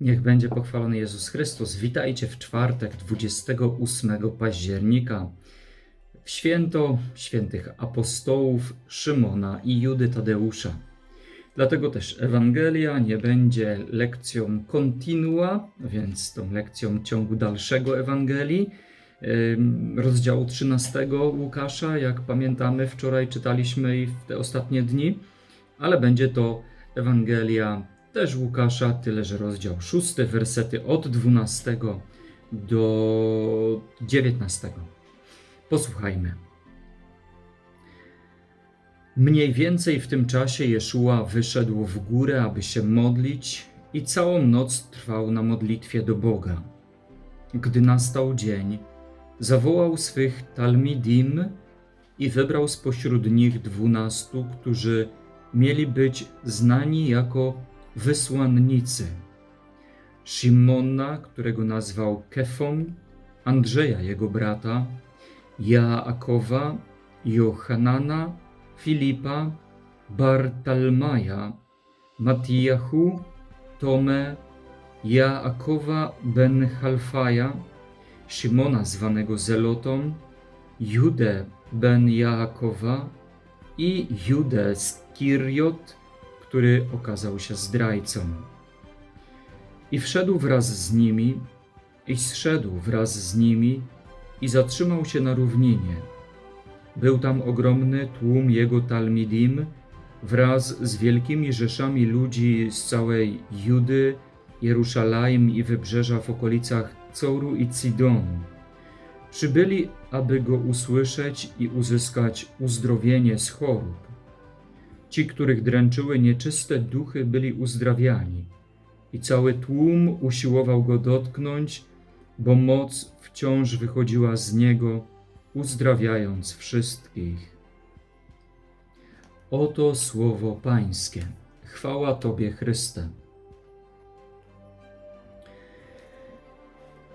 Niech będzie pochwalony Jezus Chrystus. Witajcie w czwartek 28 października, w święto świętych apostołów Szymona i Judy Tadeusza. Dlatego też Ewangelia nie będzie lekcją kontinua, więc tą lekcją ciągu dalszego Ewangelii, rozdziału 13 Łukasza, jak pamiętamy, wczoraj czytaliśmy i w te ostatnie dni, ale będzie to Ewangelia też Łukasza, tyle że rozdział 6, wersety od 12 do 19. Posłuchajmy. Mniej więcej w tym czasie Jeszua wyszedł w górę, aby się modlić, i całą noc trwał na modlitwie do Boga. Gdy nastał dzień, zawołał swych talmidim i wybrał spośród nich dwunastu, którzy mieli być znani jako wysłannicy. Szymona, którego nazwał Kefą, Andrzeja, jego brata, Jaakowa, Johanana, Filipa, Bartalmaja, Matijahu, Tome, Jaakowa ben Halfaja, Szymona zwanego Zelotą, Judę ben Jaakowa i Judę z Kiriot, który okazał się zdrajcą. I wszedł wraz z nimi, i zszedł wraz z nimi, i zatrzymał się na równinie. Był tam ogromny tłum jego talmidim wraz z wielkimi rzeszami ludzi z całej Judy, Jeruszalaim i wybrzeża w okolicach Coru i Cidonu. Przybyli, aby go usłyszeć i uzyskać uzdrowienie z chorób. Ci, których dręczyły nieczyste duchy, byli uzdrawiani, i cały tłum usiłował go dotknąć, bo moc wciąż wychodziła z niego, uzdrawiając wszystkich. Oto słowo Pańskie. Chwała Tobie, Chryste.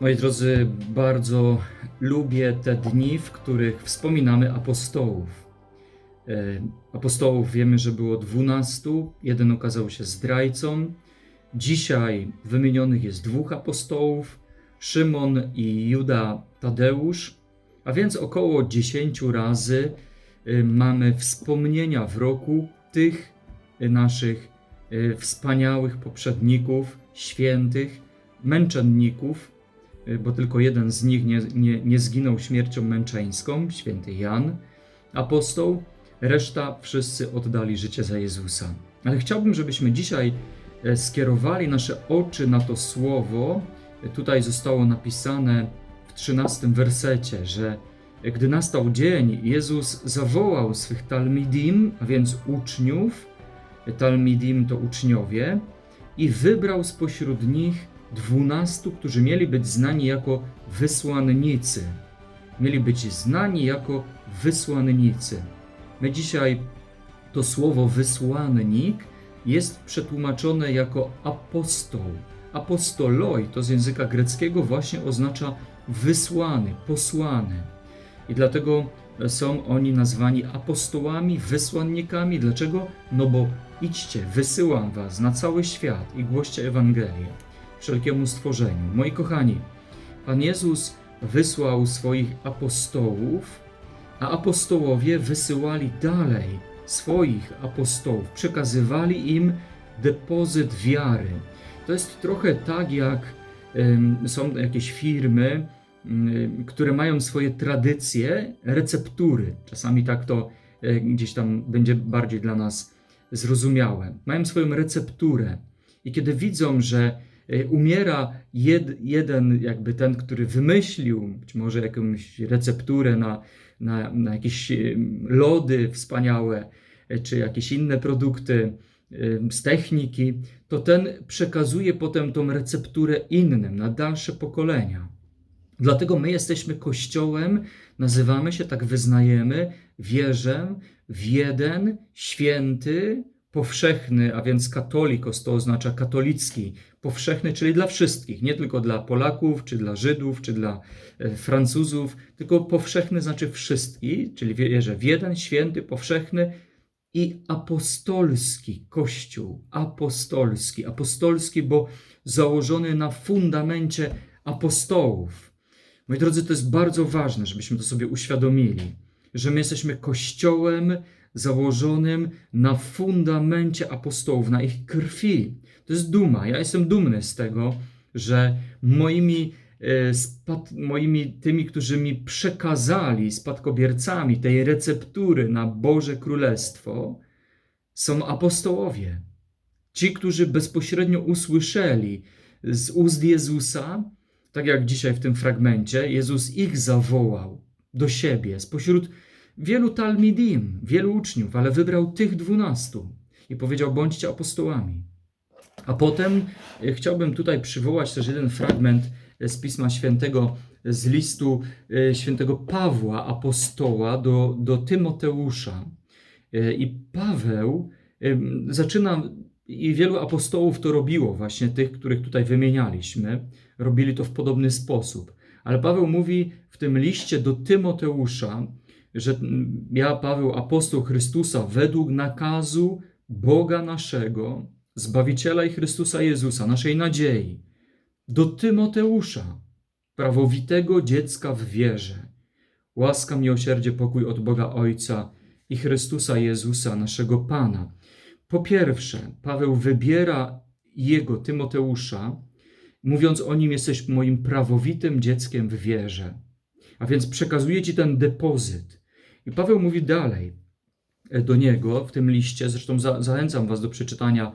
Moi drodzy, bardzo lubię te dni, w których wspominamy apostołów. E, Apostołów wiemy, że było dwunastu, jeden okazał się zdrajcą. Dzisiaj wymienionych jest dwóch apostołów, Szymon i Juda Tadeusz, a więc około dziesięciu razy y, mamy wspomnienia w roku tych naszych y, wspaniałych poprzedników, świętych, męczenników, bo tylko jeden z nich nie, nie, nie zginął śmiercią męczeńską, święty Jan, apostoł, reszta wszyscy oddali życie za Jezusa. Ale chciałbym, żebyśmy dzisiaj e, skierowali nasze oczy na to słowo. Tutaj zostało napisane w 13 wersecie, że gdy nastał dzień, Jezus zawołał swych talmidim, a więc uczniów, talmidim to uczniowie, i wybrał spośród nich dwunastu, którzy mieli być znani jako wysłannicy. Mieli być znani jako wysłannicy. My dzisiaj to słowo wysłannik jest przetłumaczone jako apostoł. Apostoloi to z języka greckiego właśnie oznacza wysłany, posłany. I dlatego są oni nazwani apostołami, wysłannikami. Dlaczego? No bo idźcie, wysyłam was na cały świat i głoście Ewangelię wszelkiemu stworzeniu. Moi kochani, Pan Jezus wysłał swoich apostołów, a apostołowie wysyłali dalej swoich apostołów, przekazywali im depozyt wiary. To jest trochę tak, jak są jakieś firmy, które mają swoje tradycje, receptury. Czasami tak to e, gdzieś tam będzie bardziej dla nas zrozumiałe. Mają swoją recepturę. I kiedy widzą, że e, umiera jed, jeden, jakby ten, który wymyślił być może jakąś recepturę na, na, na jakieś lody wspaniałe, e, czy jakieś inne produkty z techniki, to ten przekazuje potem tą recepturę innym, na dalsze pokolenia. Dlatego my jesteśmy Kościołem, nazywamy się, tak wyznajemy, wierzę w jeden, święty, powszechny, a więc katolikos to oznacza katolicki, powszechny, czyli dla wszystkich, nie tylko dla Polaków, czy dla Żydów, czy dla e, Francuzów, tylko powszechny znaczy wszystkich, czyli wierzę w jeden, święty, powszechny, i apostolski Kościół. Apostolski. Apostolski, bo założony na fundamencie apostołów. Moi drodzy, to jest bardzo ważne, żebyśmy to sobie uświadomili, że my jesteśmy Kościołem założonym na fundamencie apostołów, na ich krwi. To jest duma. Ja jestem dumny z tego, że moimi, e, moimi tymi, którzy mi przekazali, spadkobiercami tej receptury na Boże Królestwo, są apostołowie. Ci, którzy bezpośrednio usłyszeli z ust Jezusa, tak jak dzisiaj w tym fragmencie, Jezus ich zawołał do siebie spośród wielu talmidim, wielu uczniów, ale wybrał tych dwunastu i powiedział: bądźcie apostołami. A potem e, chciałbym tutaj przywołać też jeden fragment e, z Pisma Świętego, z listu e, świętego Pawła, apostoła, do, do Tymoteusza. I Paweł zaczyna, i wielu apostołów to robiło, właśnie tych, których tutaj wymienialiśmy, robili to w podobny sposób. Ale Paweł mówi w tym liście do Tymoteusza, że ja, Paweł, apostoł Chrystusa, według nakazu Boga naszego, Zbawiciela i Chrystusa Jezusa, naszej nadziei, do Tymoteusza, prawowitego dziecka w wierze. Łaska, miłosierdzie, pokój od Boga Ojca i Chrystusa Jezusa, naszego Pana. Po pierwsze, Paweł wybiera jego, Tymoteusza, mówiąc o nim, jesteś moim prawowitym dzieckiem w wierze. A więc przekazuje ci ten depozyt. I Paweł mówi dalej e, do niego w tym liście, zresztą za, zachęcam was do przeczytania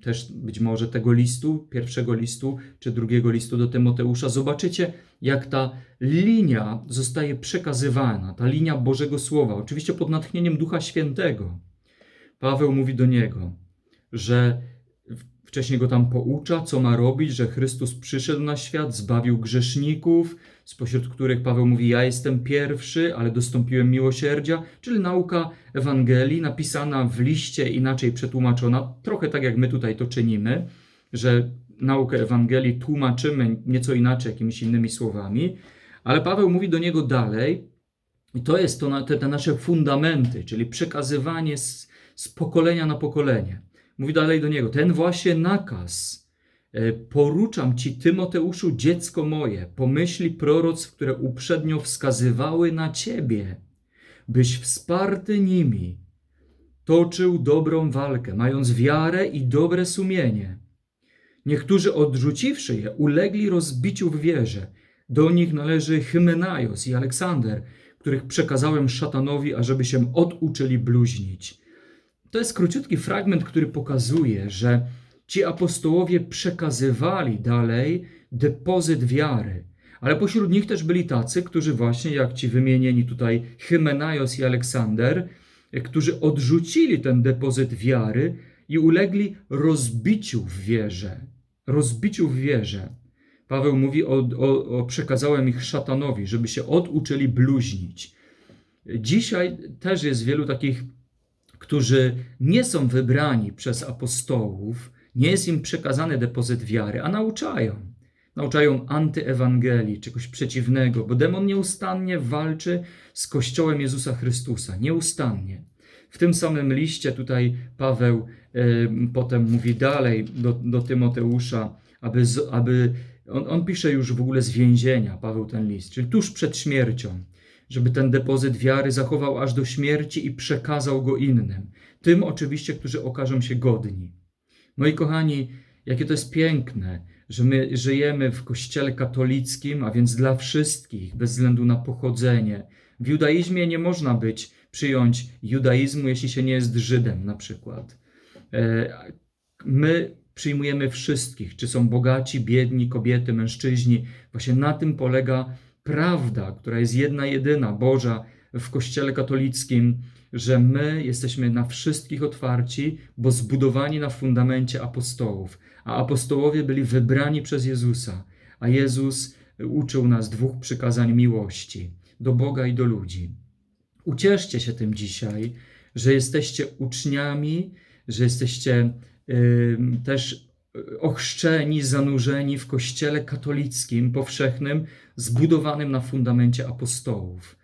też być może tego listu, pierwszego listu czy drugiego listu do Tymoteusza, zobaczycie, jak ta linia zostaje przekazywana, ta linia Bożego Słowa, oczywiście pod natchnieniem Ducha Świętego. Paweł mówi do niego, że wcześniej go tam poucza, co ma robić, że Chrystus przyszedł na świat, zbawił grzeszników, spośród których Paweł mówi: Ja jestem pierwszy, ale dostąpiłem miłosierdzia, czyli nauka Ewangelii, napisana w liście, inaczej przetłumaczona, trochę tak jak my tutaj to czynimy, że naukę Ewangelii tłumaczymy nieco inaczej, jakimiś innymi słowami, ale Paweł mówi do niego dalej, i to jest to, te, te nasze fundamenty, czyli przekazywanie z, z pokolenia na pokolenie. Mówi dalej do niego: Ten właśnie nakaz E, poruczam ci, Tymoteuszu, dziecko moje, pomyśli proroc, które uprzednio wskazywały na ciebie, byś wsparty nimi toczył dobrą walkę, mając wiarę i dobre sumienie. Niektórzy odrzuciwszy je, ulegli rozbiciu w wierze. Do nich należy Hymenaios i Aleksander, których przekazałem szatanowi, ażeby się oduczyli bluźnić. To jest króciutki fragment, który pokazuje, że Ci apostołowie przekazywali dalej depozyt wiary. Ale pośród nich też byli tacy, którzy właśnie, jak ci wymienieni tutaj Hymenaios i Aleksander, którzy odrzucili ten depozyt wiary i ulegli rozbiciu w wierze. Rozbiciu w wierze. Paweł mówi o, o, o przekazałem ich szatanowi, żeby się oduczyli bluźnić. Dzisiaj też jest wielu takich, którzy nie są wybrani przez apostołów, nie jest im przekazany depozyt wiary, a nauczają. Nauczają antyewangelii, czegoś przeciwnego, bo demon nieustannie walczy z Kościołem Jezusa Chrystusa. Nieustannie. W tym samym liście tutaj Paweł y, potem mówi dalej do, do Tymoteusza, aby, aby on, on pisze już w ogóle z więzienia, Paweł ten list, czyli tuż przed śmiercią, żeby ten depozyt wiary zachował aż do śmierci i przekazał go innym. Tym oczywiście, którzy okażą się godni. Moi kochani, jakie to jest piękne, że my żyjemy w kościele katolickim, a więc dla wszystkich, bez względu na pochodzenie. W judaizmie nie można być, przyjąć judaizmu, jeśli się nie jest Żydem, na przykład. E, my przyjmujemy wszystkich, czy są bogaci, biedni, kobiety, mężczyźni. Właśnie na tym polega prawda, która jest jedna, jedyna, Boża w Kościele katolickim, że my jesteśmy na wszystkich otwarci, bo zbudowani na fundamencie apostołów, a apostołowie byli wybrani przez Jezusa, a Jezus uczył nas dwóch przykazań miłości do Boga i do ludzi. Ucieszcie się tym dzisiaj, że jesteście uczniami, że jesteście y, też ochrzczeni, zanurzeni w kościele katolickim, powszechnym, zbudowanym na fundamencie apostołów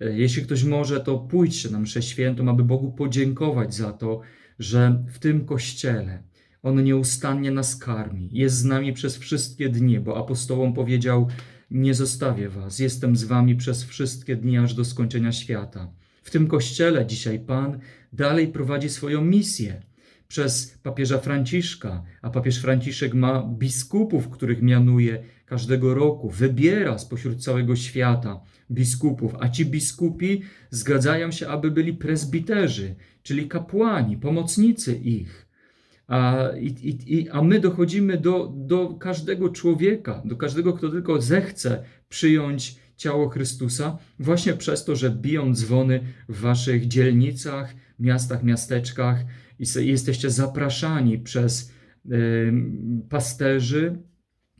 E, Jeśli ktoś może, to pójdźcie na mszę świętą, aby Bogu podziękować za to, że w tym kościele On nieustannie nas karmi, jest z nami przez wszystkie dni, bo apostołom powiedział: Nie zostawię was, jestem z wami przez wszystkie dni aż do skończenia świata. W tym kościele dzisiaj Pan dalej prowadzi swoją misję przez papieża Franciszka, a papież Franciszek ma biskupów, których mianuje każdego roku, wybiera spośród całego świata biskupów, a ci biskupi zgadzają się, aby byli prezbiterzy, czyli kapłani, pomocnicy ich. A, i, i, a my dochodzimy do, do każdego człowieka, do każdego, kto tylko zechce przyjąć ciało Chrystusa, właśnie przez to, że biją dzwony w waszych dzielnicach, miastach, miasteczkach jesteście zapraszani przez em, pasterzy,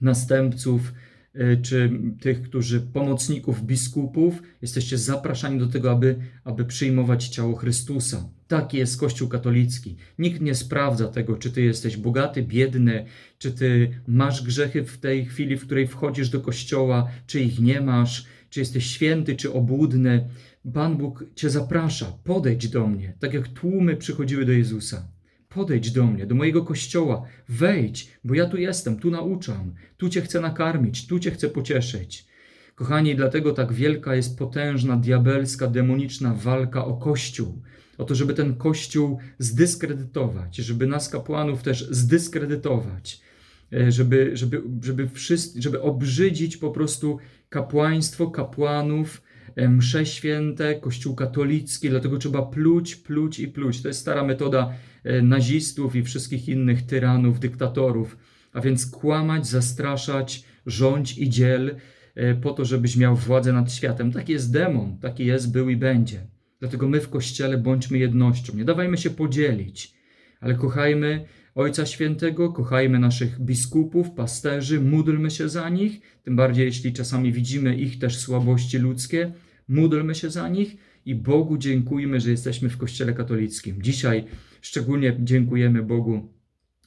następców y, czy tych, którzy pomocników biskupów, jesteście zapraszani do tego, aby, aby przyjmować ciało Chrystusa. Taki jest Kościół katolicki. Nikt nie sprawdza tego, czy ty jesteś bogaty, biedny, czy ty masz grzechy w tej chwili, w której wchodzisz do kościoła, czy ich nie masz, czy jesteś święty, czy obłudny. Pan Bóg cię zaprasza, podejdź do mnie, tak jak tłumy przychodziły do Jezusa. Podejdź do mnie, do mojego kościoła, wejdź, bo ja tu jestem, tu nauczam, tu cię chcę nakarmić, tu cię chcę pocieszyć. Kochani, dlatego tak wielka jest potężna, diabelska, demoniczna walka o Kościół. O to, żeby ten Kościół zdyskredytować, żeby nas kapłanów też zdyskredytować, e, żeby, żeby, żeby, wszyscy, żeby obrzydzić po prostu kapłaństwo, kapłanów, msze święte, Kościół katolicki, dlatego trzeba pluć, pluć i pluć. To jest stara metoda e, nazistów i wszystkich innych tyranów, dyktatorów, a więc kłamać, zastraszać, rządź i dziel e, po to, żebyś miał władzę nad światem. Taki jest demon, taki jest, był i będzie. Dlatego my w Kościele bądźmy jednością, nie dawajmy się podzielić, ale kochajmy Ojca Świętego, kochajmy naszych biskupów, pasterzy, módlmy się za nich, tym bardziej jeśli czasami widzimy ich też słabości ludzkie, módlmy się za nich i Bogu dziękujmy, że jesteśmy w Kościele katolickim. Dzisiaj szczególnie dziękujemy Bogu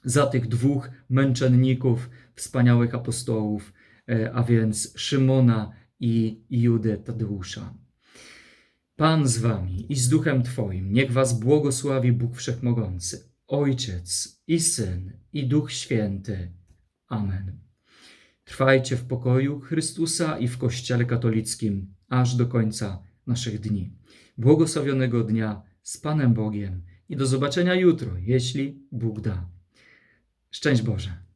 za tych dwóch męczenników, wspaniałych apostołów, e, a więc Szymona i Judę Tadeusza. Pan z wami i z duchem Twoim, niech was błogosławi Bóg Wszechmogący, Ojciec i Syn i Duch Święty. Amen. Trwajcie w pokoju Chrystusa i w Kościele katolickim aż do końca naszych dni. Błogosławionego dnia z Panem Bogiem i do zobaczenia jutro, jeśli Bóg da. Szczęść Boże.